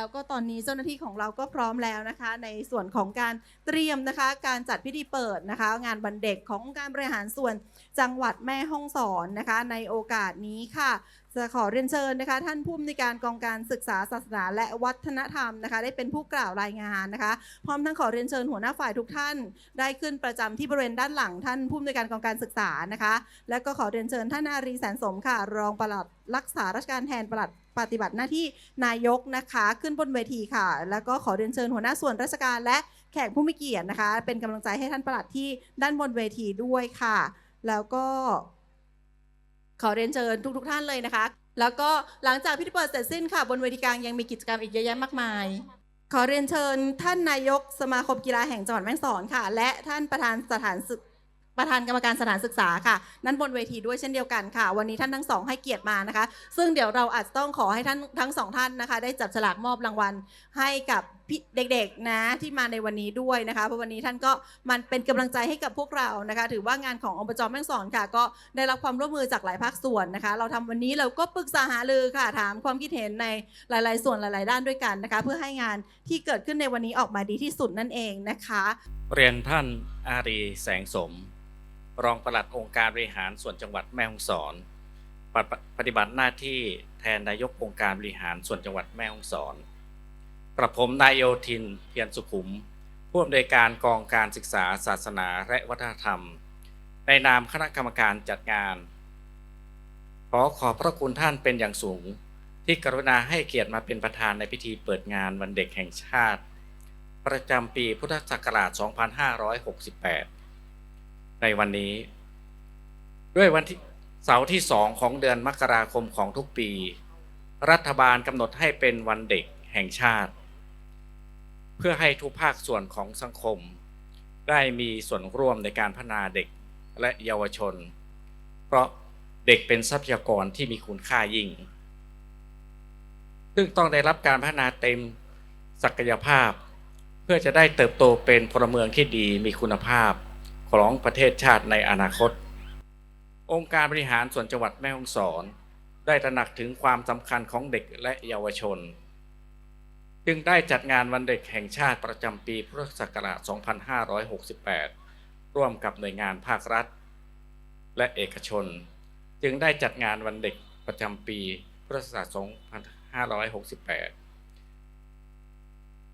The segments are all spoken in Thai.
แล้วก็ตอนนี้เจ้าหน้าที่ของเราก็พร้อมแล้วนะคะ ในส่วนของการเตรียมนะคะ การจัดพิธีเปิดนะคะ งานบันเด็กขององค์การบริหารส่วนจังหวัดแม่ฮ่องสอนนะคะ ในโอกาสนี้ค่ะ จะขอเรียนเชิญนะคะ ท่านผู้อำนวยการกองการศึกษาศาสนาและวัฒนธรรมนะคะ ได้เป็นผู้กล่าวรายงานนะคะ พร้อมทั้งขอเรียนเชิญหัวหน้าฝ่ายทุกท่าน ได้ขึ้นประจำที่บริเวณด้านหลังท่านผู้อำนวยการกองการศึกษานะคะ และก็ขอเรียนเชิญท่านอารีแสนสมค่ะ รองปลัดรักษาราชการแทนปลัดปฏิบัติหน้าที่นายกนะคะ ขึ้นบนเวทีค่ะ แล้วก็ขอเรียนเชิญหัวหน้าส่วนราชการและแขกผู้มีเกียรตินะคะ เป็นกำลังใจให้ท่านปลัดที่ด้านบนเวทีด้วยค่ะ แล้วก็ ขอเรียนเชิญทุก ๆ ท่านเลยนะคะ แล้วก็หลังจากพิธีเปิดเสร็จสิ้นค่ะ บนเวทีกลางยังมีกิจกรรมอีกเยอะแยะมากมาย ขอเรียนเชิญท่านนายกสมาคมกีฬาแห่งจังหวัดแม่ฮ่องสอนค่ะ และท่านประธานสถานศึกประธานกรรมการสถานศึกษาค่ะ นั่นบนเวทีด้วยเช่นเดียวกันค่ะ วันนี้ท่านทั้งสองให้เกียรติมานะคะ ซึ่งเดี๋ยวเราอาจจะต้องขอให้ท่านทั้งสองท่านนะคะ ได้จับฉลากมอบรางวัลให้กับ พี่เด็กๆนะที่มาในวันนี้ด้วยนะคะเพราะวันนี้ท่านก็มันเป็นกำลังใจให้กับพวกเรานะคะ ถือว่างานของอบจแม่ฮ่องสอนค่ะ ก็ได้รับความร่วมมือจากหลายภาคส่วนนะคะ เราทำวันนี้เราก็ปรึกษาหารือค่ะ ถามความคิดเห็นในหลาย ๆ ส่วนหลาย ๆ ด้านด้วยกันนะคะ เพื่อให้งานที่เกิดขึ้นในวันนี้ออกมาดีที่สุดนั่นเองนะคะ เรียนท่านอารีแสงสม รองปลัดองค์การบริหารส่วนจังหวัดแม่ฮ่องสอนปฏิปฏิบัติหน้าที่แทนนายกองค์การบริหารส่วนจังหวัดแม่ฮ่องสอน กระผมนายโยธินเพียรสุขุม ผู้อำนวยการกองการศึกษาศาสนาและวัฒนธรรม ในนามคณะกรรมการจัดงาน ขอขอบพระคุณท่านเป็นอย่างสูง ที่กรุณาให้เกียรติมาเป็นประธานในพิธีเปิดงานวันเด็กแห่งชาติ ประจำปีพุทธศักราช 2568 ในวันนี้ ด้วยวันที่เสาร์ที่สองของเดือนมกราคมของทุกปี รัฐบาลกำหนดให้เป็นวันเด็กแห่งชาติ เพื่อให้ทุกภาคส่วนของสังคม ได้มีส่วนร่วมในการพัฒนาเด็กและเยาวชน เพราะเด็กเป็นทรัพยากรที่มีคุณค่ายิ่ง ซึ่งต้องได้รับการพัฒนาเต็มศักยภาพ เพื่อจะได้เติบโตเป็นพลเมืองที่ดีมีคุณภาพของประเทศชาติในอนาคต องค์การบริหารส่วนจังหวัดแม่ฮ่องสอน ได้ตระหนักถึงความสำคัญของเด็กและเยาวชน จึงได้จัดงานวันเด็กแห่งชาติประจำปีพุทธศักราช 2568 ร่วมกับหน่วยงานภาครัฐ และเอกชน จึงได้จัดงานวันเด็กประจำปีพุทธศักราช 2568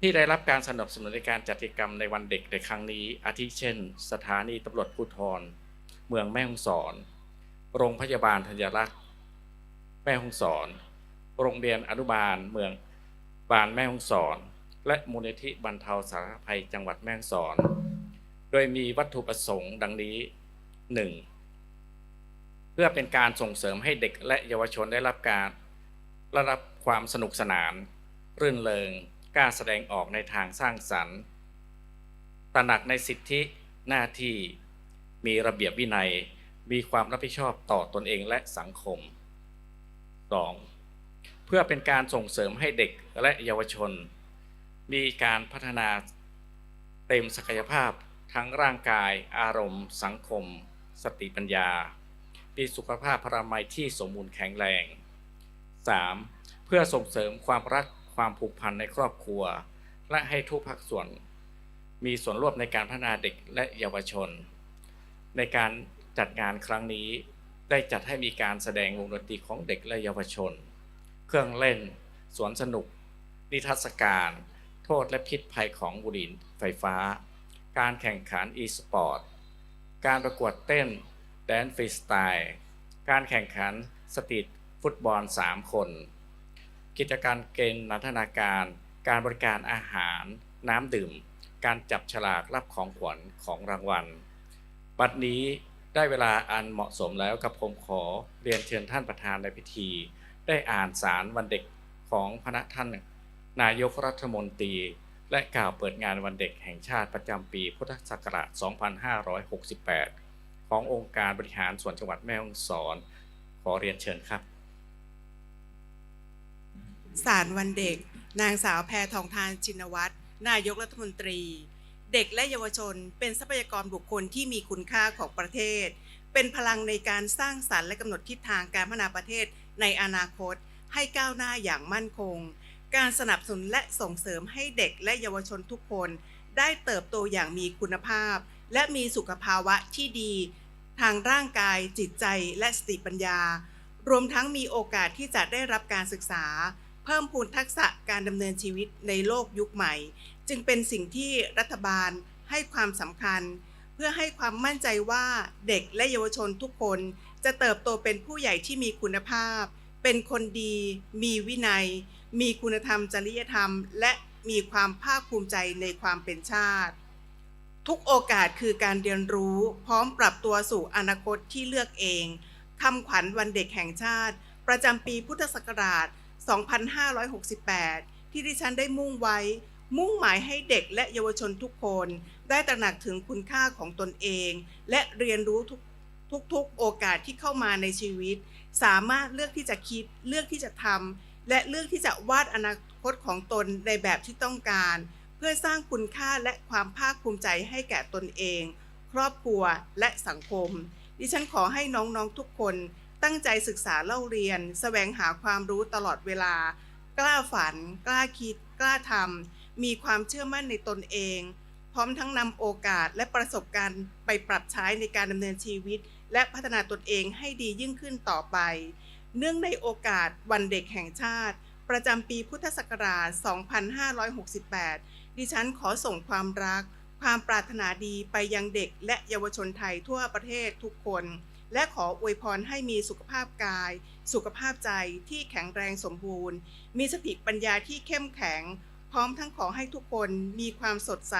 ที่ได้รับการสนับสนุนในการจัดกิจกรรมในวันเด็กในครั้งนี้ อาทิเช่น สถานีตำรวจภูธร เมืองแม่ฮ่องสอน โรงพยาบาลธัญรักษ์ แม่ฮ่องสอน โรงเรียนอนุบาลเมือง บานแม่ฮ่องสอน และมูลนิธิบรรเทาสาธารณภัยจังหวัดแม่ฮ่องสอน โดยมีวัตถุประสงค์ดังนี้ 1. เพื่อเป็นการส่งเสริมให้เด็กและเยาวชนได้รับการได้รับความสนุกสนาน รื่นเริงกล้าแสดงออกในทางสร้างสรรค์ ตระหนักในสิทธิหน้าที่มีระเบียบวินัย มีความรับผิดชอบต่อตนเองและสังคม 2. เพื่อเป็นการส่งเสริมให้เด็กและเยาวชน มีการพัฒนาเต็มศักยภาพทั้งร่างกาย อารมณ์ สังคม สติปัญญา มีสุขภาพพรามัยที่สมบูรณ์แข็งแรง 3. เพื่อส่งเสริมความรักความผูกพันในครอบครัว และให้ทุกภาคส่วน มีส่วนร่วมในการพัฒนาเด็กและเยาวชน ในการจัดงานครั้งนี้ได้จัดให้มีการแสดงวงดนตรีของเด็กและเยาวชน เครื่องเล่น สวนสนุก นิทรรศการ โทษและพิษภัยของบุหรี่ไฟฟ้า การแข่งขัน e-sport การประกวดเต้นแดนฟรีสไตล์ การแข่งขันสตรีทฟุตบอล 3 คน กิจการเกณฑ์นันทนาการ การบริการอาหาร น้ำดื่ม การจับฉลากรับของขวัญของรางวัล บัดนี้ได้เวลาอันเหมาะสมแล้วกับผมขอเรียนเชิญท่านประธานในพิธี ได้อ่านสารวันเด็กของพระท่านนายกรัฐมนตรี และกล่าวเปิดงานวันเด็กแห่งชาติประจำปีพุทธศักราช 2568 ขององค์การบริหารส่วนจังหวัดแม่ฮ่องสอน ขอเรียนเชิญครับ สารวันเด็ก นางสาวแพทองทานชินวัตรนายกรัฐมนตรี เด็กและเยาวชน เป็นทรัพยากรบุคคลที่มีคุณค่าของประเทศ เป็นพลังในการสร้างสรรค์และกำหนดทิศทางการพัฒนาประเทศ ในอนาคตให้ก้าวหน้าอย่างมั่นคง การสนับสนุนและส่งเสริมให้เด็กและเยาวชนทุกคน ได้เติบโตอย่างมีคุณภาพ และมีสุขภาวะที่ดี ทางร่างกาย จิตใจและสติปัญญา รวมทั้งมีโอกาสที่จะได้รับการศึกษา เพิ่มพูนทักษะการดำเนินชีวิตในโลกยุคใหม่ จึงเป็นสิ่งที่รัฐบาลให้ความสำคัญ เพื่อให้ความมั่นใจว่าเด็กและเยาวชนทุกคน จะเติบโตเป็นผู้ใหญ่ที่มีคุณภาพ เป็นคนดี มีวินัย มีคุณธรรมจริยธรรม และมีความภาคภูมิใจในความเป็นชาติ ทุกโอกาสคือการเรียนรู้พร้อมปรับตัวสู่อนาคตที่เลือกเองคำขวัญวันเด็กแห่งชาติ ประจำปีพุทธศักราช 2568 ที่ดิฉันได้มุ่งไว้ มุ่งหมายให้เด็กและเยาวชนทุกคน ได้ตระหนักถึงคุณค่าของตนเอง และเรียนรู้ทุก ทุกๆ โอกาสที่เข้ามาในชีวิต สามารถเลือกที่จะคิดเลือกที่จะทำและเลือกที่จะวาดอนาคตของตนในแบบที่ต้องการ เพื่อสร้างคุณค่าและความภาคภูมิใจให้แก่ตนเอง ครอบครัวและสังคม ดิฉันขอให้น้องๆทุกคนตั้งใจศึกษาเล่าเรียนแสวงหาความรู้ตลอดเวลา กล้าฝัน กล้าคิด กล้าทำมีความเชื่อมั่นในตนเอง พร้อมทั้งนำโอกาสและประสบการณ์ไปปรับใช้ในการดำเนินชีวิต และพัฒนาตนเองให้ดียิ่งขึ้นต่อไป เนื่องในโอกาสวันเด็กแห่งชาติ ประจำปีพุทธศักราช 2568 ดิฉันขอส่งความรัก ความปรารถนาดีไปยังเด็กและเยาวชนไทยทั่วประเทศทุกคน และขออวยพรให้มีสุขภาพกาย สุขภาพใจที่แข็งแรงสมบูรณ์ มีสติปัญญาที่เข้มแข็ง พร้อมทั้งขอให้ทุกคนมีความสดใส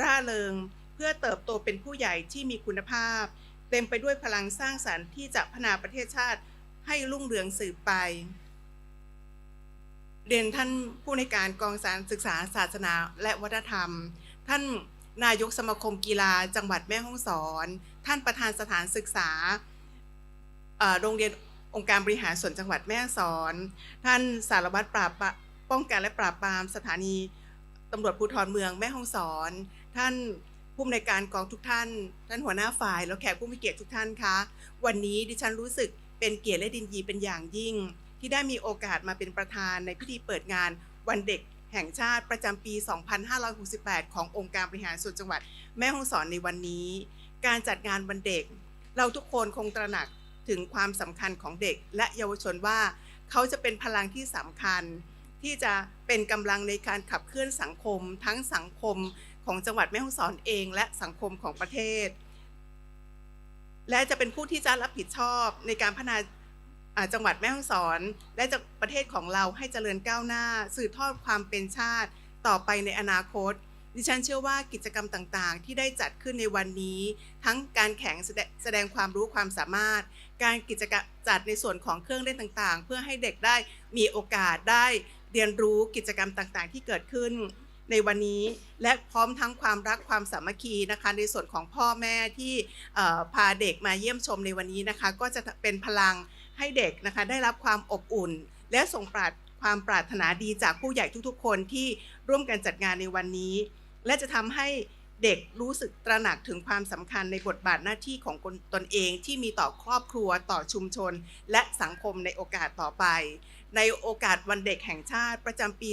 ร่าเริง เพื่อเติบโตเป็นผู้ใหญ่ที่มีคุณภาพ เต็มไปด้วยพลังสร้างสรรค์ที่จะพัฒนาประเทศชาติให้รุ่งเรืองสืบไป เรียนท่านผู้ในการกองสารศึกษาศาสนาและวัฒนธรรม ท่านนายกสมาคมกีฬาจังหวัดแม่ฮ่องสอน ท่านประธานสถานศึกษาโรงเรียนองค์การบริหารส่วนจังหวัดแม่ฮ่องสอน ท่านสารวัตรปราบป้องกันและปราบปรามสถานีตำรวจภูธรเมืองแม่ฮ่องสอน ท่าน ผู้อำนวยการกองทุกท่าน ท่านหัวหน้าฝ่าย แล้วแขกผู้มีเกียรติทุกท่านคะ วันนี้ดิฉันรู้สึกเป็นเกียรติและดินดีเป็นอย่างยิ่ง ที่ได้มีโอกาสมาเป็นประธานในพิธีเปิดงานวันเด็กแห่งชาติประจำปี 2568 ขององค์การบริหารส่วนจังหวัดแม่ฮ่องสอนในวันนี้ การจัดงานวันเด็ก เราทุกคนคงตระหนักถึงความสำคัญของเด็กและเยาวชนว่า เขาจะเป็นพลังที่สำคัญ ที่จะเป็นกำลังในการขับเคลื่อนสังคม ทั้งสังคม ของจังหวัดแม่ฮ่องสอนเองและสังคมของประเทศ และจะเป็นผู้ที่จะรับผิดชอบในการพัฒนาจังหวัดแม่ฮ่องสอน และจะประเทศของเราให้เจริญก้าวหน้า สืบทอดความเป็นชาติต่อไปในอนาคต ดิฉันเชื่อว่ากิจกรรมต่างๆ ที่ได้จัดขึ้นในวันนี้ ทั้งการแข่งแสดงแสดงความรู้ความสามารถ การกิจกรรมจัดในส่วนของเครื่องเล่นต่างๆ เพื่อให้เด็กได้มีโอกาสได้เรียนรู้กิจกรรมต่างๆ ที่เกิดขึ้น ในวันนี้และพร้อมทั้งความรักความสามัคคีนะคะ ในส่วนของพ่อแม่ที่พาเด็กมาเยี่ยมชมในวันนี้นะคะ ก็จะเป็นพลังให้เด็กนะคะ ได้รับความอบอุ่น และส่งปรารถความปรารถนาดีจากผู้ใหญ่ทุกๆ คนที่ร่วมกันจัดงานในวันนี้ และจะทำให้เด็กรู้สึกตระหนักถึงความสำคัญในบทบาทหน้าที่ของตนเองที่มีต่อครอบครัวต่อชุมชน และสังคมในโอกาสต่อไป ในโอกาสวันเด็กแห่งชาติประจำปี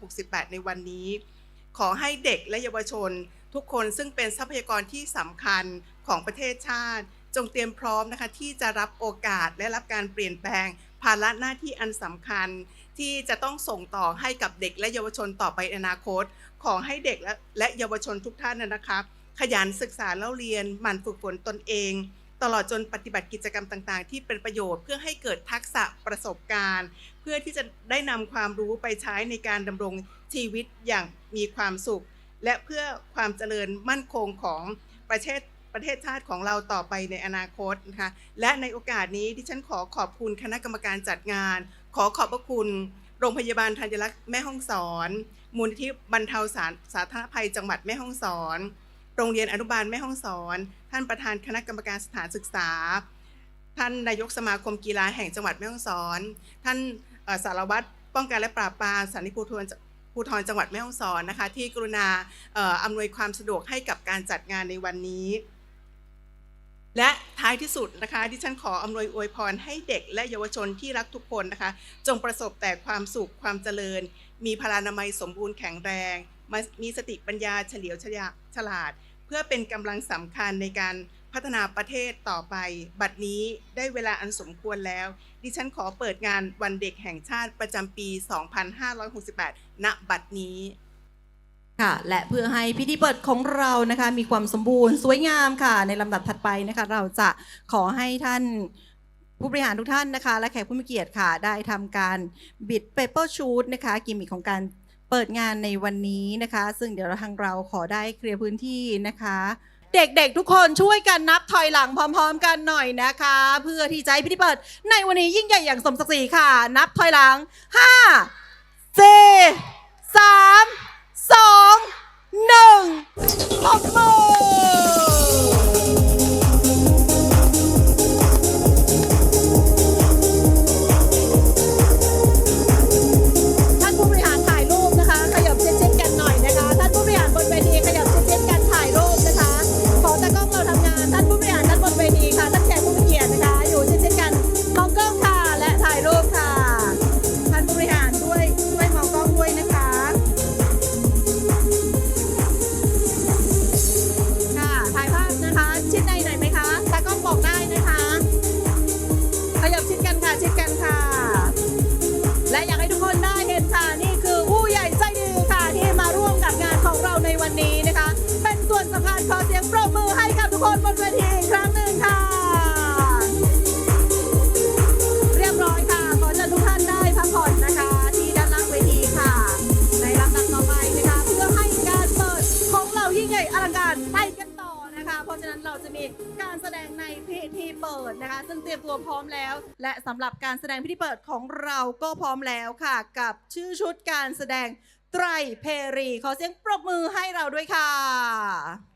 2568 ในวันนี้ ขอให้เด็กและเยาวชน ทุกคนซึ่งเป็นทรัพยากรที่สำคัญของประเทศชาติ จงเตรียมพร้อมนะคะที่จะรับโอกาสและรับการเปลี่ยนแปลง ภาระหน้าที่อันสำคัญ ที่จะต้องส่งต่อให้กับเด็กและเยาวชนต่อไปในอนาคต ขอให้เด็กและเยาวชนทุกท่านนะนะคะ ขยันศึกษาเล่าเรียนหมั่นฝึกฝนตนเอง ตลอดจนปฏิบัติกิจกรรมต่างๆ ที่เป็นประโยชน์เพื่อให้เกิดทักษะประสบการณ์ เพื่อที่จะได้นำความรู้ไปใช้ในการดำรงชีวิตอย่างมีความสุข และเพื่อความเจริญมั่นคงของประเทศประเทศชาติของเราต่อไปในอนาคตนะคะและในโอกาสนี้ที่ฉันขอขอบคุณคณะกรรมการจัดงาน ขอขอบพระคุณโรงพยาบาลธัญรักษณ์แม่ฮ่องสอน มูลนิธิบรรเทาสาสาธารณภัยจังหวัดแม่ฮ่องสอน โรงเรียนอนุบาลแม่ฮ่องสอน ท่านประธานคณะกรรมการสถานศึกษา ท่านนายกสมาคมกีฬาแห่งจังหวัดแม่ฮ่องสอน ท่านสารวัตรป้องกันและปราบปรามสถานีภูธรภูธรจังหวัดแม่ฮ่องสอนนะคะที่กรุณาอำนวยความสะดวกให้กับการจัดงานในวันนี้ และท้ายที่สุดนะคะที่ฉันขออำนวยอวยพรให้เด็กและเยาวชนที่รักทุกคนนะคะ จงประสบแต่ความสุขความเจริญ มีพลานามัยสมบูรณ์แข็งแรง มีสติปัญญาเฉลียวฉลาด เพื่อเป็นกำลังสำคัญในการพัฒนาประเทศต่อไป บัดนี้ได้เวลาอันสมควรแล้ว ดิฉันขอเปิดงานวันเด็กแห่งชาติประจำปี 2568 ณ บัดนี้ค่ะและเพื่อให้พิธีเปิดของเรานะคะมีความสมบูรณ์สวยงามค่ะ ในลำดับถัดไปนะคะ เราจะขอให้ท่านผู้บริหารทุกท่านนะคะ และแขกผู้มีเกียรติค่ะ ได้ทำการบิดเปเปอร์ชูตนะคะ กิมมิคของการ เปิดงานในวันนี้นะคะ ซึ่งเดี๋ยวทางเราขอได้เคลียร์พื้นที่นะคะ เด็กๆทุกคนช่วยกันนับถอยหลังพร้อม ๆ กันหน่อยนะคะ เพื่อที่จะให้พิธีเปิด ในวันนี้ยิ่งใหญ่อย่างสมศักดิ์ศรีค่ะ นับถอยหลัง 5 4 3สองหนึ่งปรบมือ มแล้ว และสำหรับการแสดงพิธีเปิดของเราก็พร้อมแล้วค่ะ กับชื่อชุดการแสดงไตรเพรี ขอเสียงปรบมือให้เราด้วยค่ะ「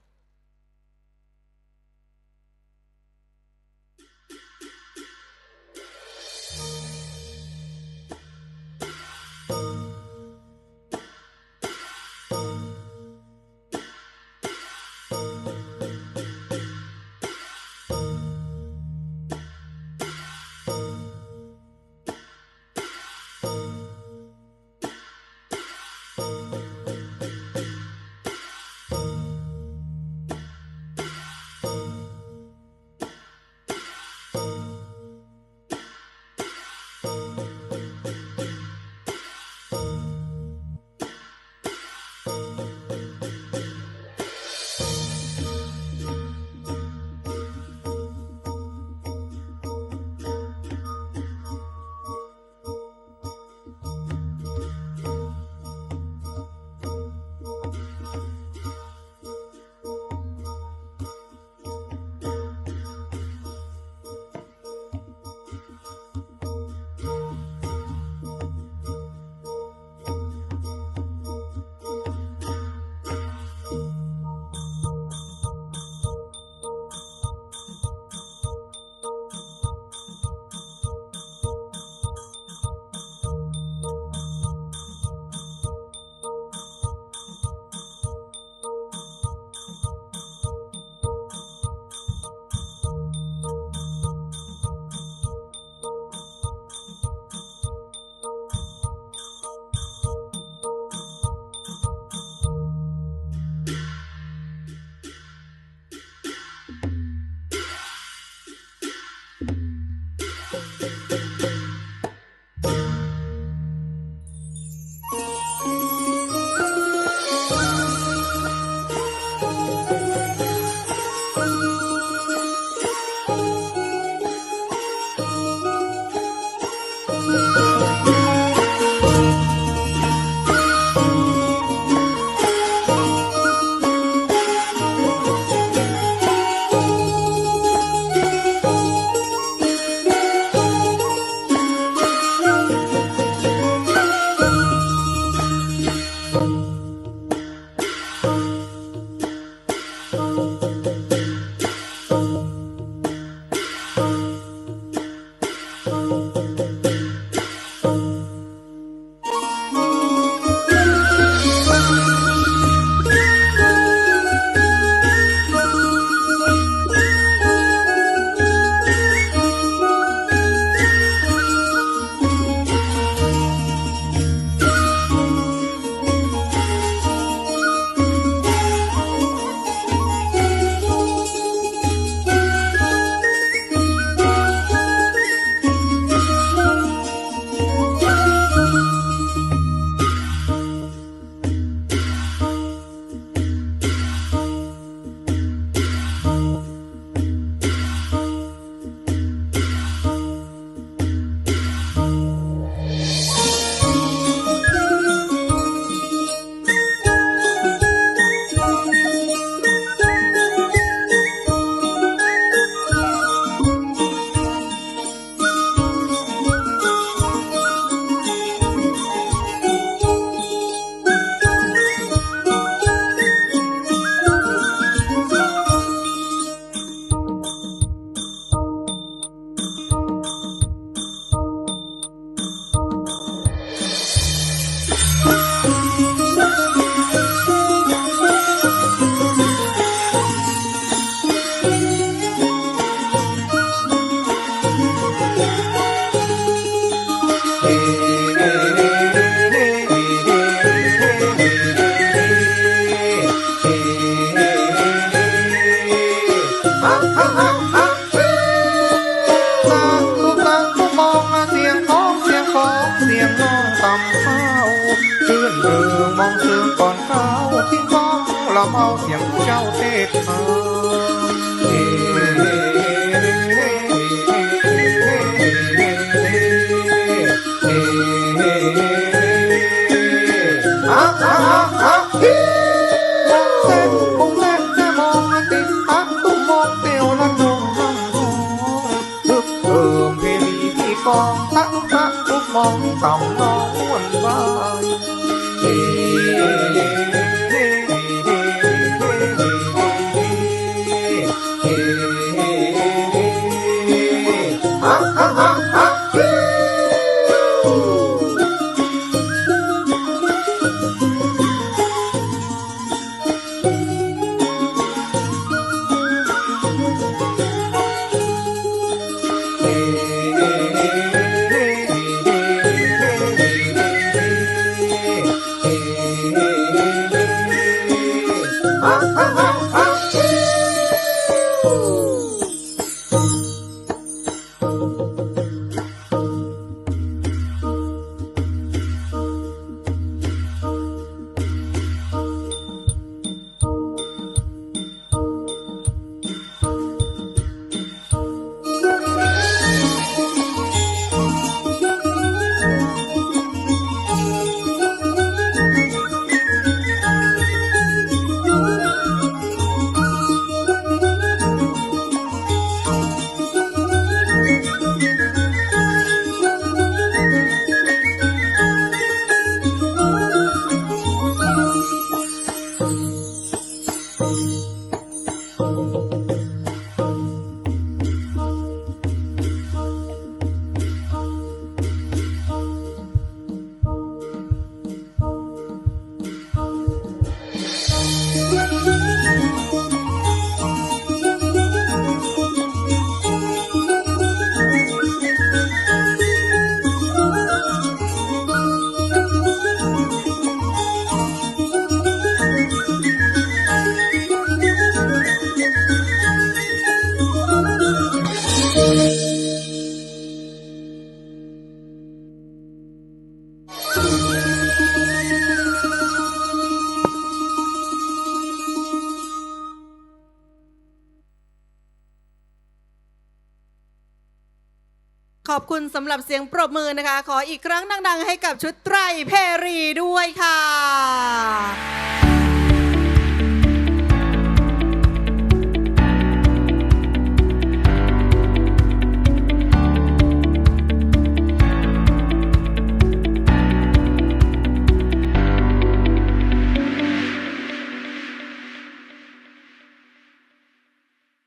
งมองต่เข้าวชื่นเรืองมองซึ้งก่อนเข้าทิ้งก้องเราเมาเสียงเจ้าเทศมา Oh. อบคุณสำหรับเสียงปรบมือนะคะ ขออีกครั้งดัง ๆ ให้กับชุดไตรเพรีด้วยค่ะ